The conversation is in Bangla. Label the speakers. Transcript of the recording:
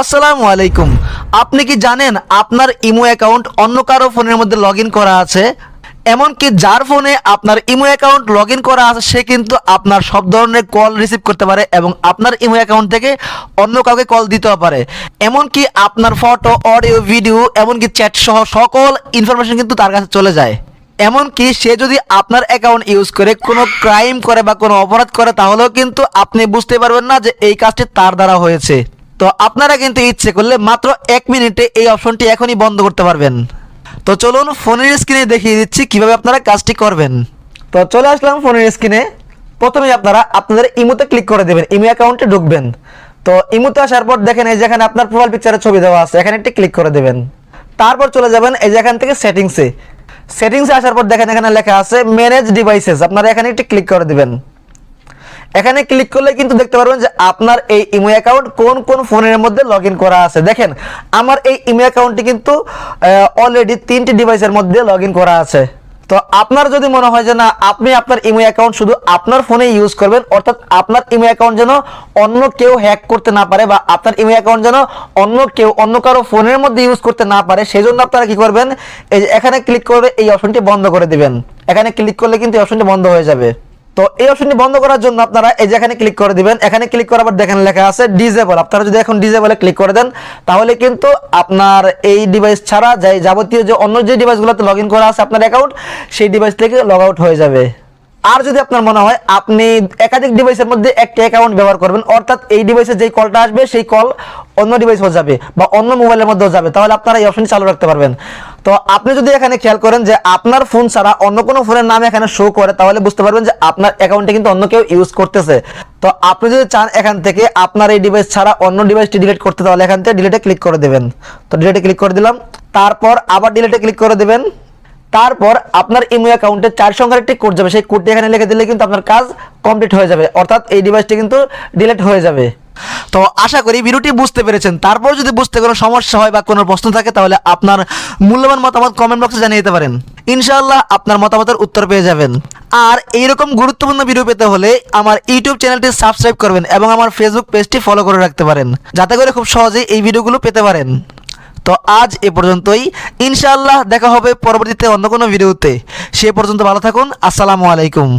Speaker 1: আসসালামু আলাইকুম। আপনি কি জানেন আপনার ইমো অ্যাকাউন্ট অন্য কারও ফোনের মধ্যে লগ করা আছে? এমনকি যার ফোনে আপনার ইমো অ্যাকাউন্ট লগ করা আছে, সে কিন্তু আপনার সব ধরনের কল রিসিভ করতে পারে এবং আপনার ইমো অ্যাকাউন্ট থেকে অন্য কাউকে কল দিতেও পারে। এমনকি আপনার ফটো, অডিও, ভিডিও, এমনকি চ্যাট সহ সকল ইনফরমেশন কিন্তু তার কাছে চলে যায়। এমনকি সে যদি আপনার অ্যাকাউন্ট ইউজ করে, কোনো ক্রাইম করে বা কোনো অপরাধ করে, তাহলেও কিন্তু আপনি বুঝতে পারবেন না যে এই কাজটি তার দ্বারা হয়েছে। তো আপনারা কিন্তু ইচ্ছে করলে মাত্র এক মিনিটে এই অপশনটি এখনই বন্ধ করতে পারবেন। তো চলুন ফোনের স্ক্রিনে দেখিয়ে দিচ্ছি কীভাবে আপনারা কাজটি করবেন। তো চলে আসলাম ফোনের স্ক্রিনে। প্রথমে আপনারা আপনাদের ইমোতে ক্লিক করে দেবেন, ইমো অ্যাকাউন্টে ঢুকবেন। তো ইমোতে আসার পর দেখেন এই যেখানে আপনার প্রোফাইল পিকচারের ছবি দেওয়া আছে, এখানে একটি ক্লিক করে দেবেন। তারপর চলে যাবেন এই যেখান থেকে সেটিংসে সেটিংসে আসার পর দেখেন এখানে লেখা আছে ম্যানেজ ডিভাইসেস আপনারা এখানে একটি ক্লিক করে দিবেন। এখানে ক্লিক করলে কিন্তু দেখতে পারবেন যে আপনার এই ইমো অ্যাকাউন্ট কোন কোন ফোনের মধ্যে লগ করা আছে। দেখেন, আমার এই ইমো অ্যাকাউন্টটি কিন্তু অলরেডি তিনটি ডিভাইসের মধ্যে লগ করা আছে। তো আপনার যদি মনে হয় যে না, আপনি আপনার ইমো অ্যাকাউন্ট শুধু আপনার ফোনে ইউজ করবেন, অর্থাৎ আপনার ইমো অ্যাকাউন্ট যেন অন্য কেউ হ্যাক করতে না পারে বা আপনার ইমো অ্যাকাউন্ট যেন অন্য কেউ, অন্য কারও ফোনের মধ্যে ইউজ করতে না পারে সেই জন্য আপনারা কি করবেন, এই যে এখানে ক্লিক করবে এই অপশনটি বন্ধ করে দিবেন। এখানে ক্লিক করলে কিন্তু অপশনটি বন্ধ হয়ে যাবে। তো এই অপশনটি বন্ধ করার জন্য আপনারা এই যে এখানে ক্লিক করে দিবেন, এখানে ক্লিক করার পর দেখেন লেখা আছে ডিজেবল আপনারা যদি এখন ডিজেবলে ক্লিক করে দেন, তাহলে কিন্তু আপনার এই ডিভাইস ছাড়া যাই যাবতীয় যে অন্য যে ডিভাইসগুলোতে লগ করা আছে আপনার অ্যাকাউন্ট সেই ডিভাইস থেকে লগ আউট হয়ে যাবে। আর যদি আপনার মনে হয় আপনি একাধিক ডিভাইসের মধ্যে একটা অ্যাকাউন্ট ব্যবহার করবেন, অর্থাৎ এই ডিভাইসে যেই কলটা আসবে, সেই কল অন্য ডিভাইসও যাবে বা অন্য মোবাইলের মধ্যেও যাবে, তাহলে আপনারা এই অপশনটি চালু রাখতে পারবেন। তো আপনি যদি এখানে খেয়াল করেন যে আপনার ফোন ছাড়া অন্য কোনো ফোনের নাম এখানে শো করে, তাহলে বুঝতে পারবেন যে আপনার অ্যাকাউন্টে কিন্তু অন্য কেউ ইউজ করতেছে। তো আপনি যদি চান এখান থেকে আপনার এই ডিভাইস ছাড়া অন্য ডিভাইসটি ডিলিট করতে, তাহলে এখান থেকে ডিলিটে ক্লিক করে দেবেন। তো ডিলিটে ক্লিক করে দিলাম, তারপর আবার ডিলিটে ক্লিক করে দেবেন। তারপর আপনার ইমো অ্যাকাউন্টে চার সংখ্যার একটি কোড যাবে, সেই কোডটি এখানে লিখে দিলে কিন্তু আপনার কাজ কমপ্লিট হয়ে যাবে, অর্থাৎ এই ডিভাইসটি কিন্তু ডিলিট হয়ে যাবে। তো আশা করি ভিডিওটি বুঝতে পেরেছেন। তারপর যদি বুঝতে কোনো সমস্যা হয় বা কোনো প্রশ্ন থাকে, তাহলে আপনার মূল্যবান মতামত কমেন্ট বক্সে জানিয়ে দিতে পারেন। ইনশাআল্লাহ আপনার মতামতের উত্তর পেয়ে যাবেন। আর এইরকম গুরুত্বপূর্ণ ভিডিও পেতে হলে আমার ইউটিউব চ্যানেলটি সাবস্ক্রাইব করবেন এবং আমার ফেসবুক পেজটি ফলো করে রাখতে পারেন, যাতে করে খুব সহজেই এই ভিডিওগুলো পেতে পারেন। তো আজ এ পর্যন্তই। ইনশাআল্লাহ দেখা হবে পরবর্তীতে অন্য কোনো ভিডিওতে সে পর্যন্ত ভালো থাকুন। আসসালামু আলাইকুম।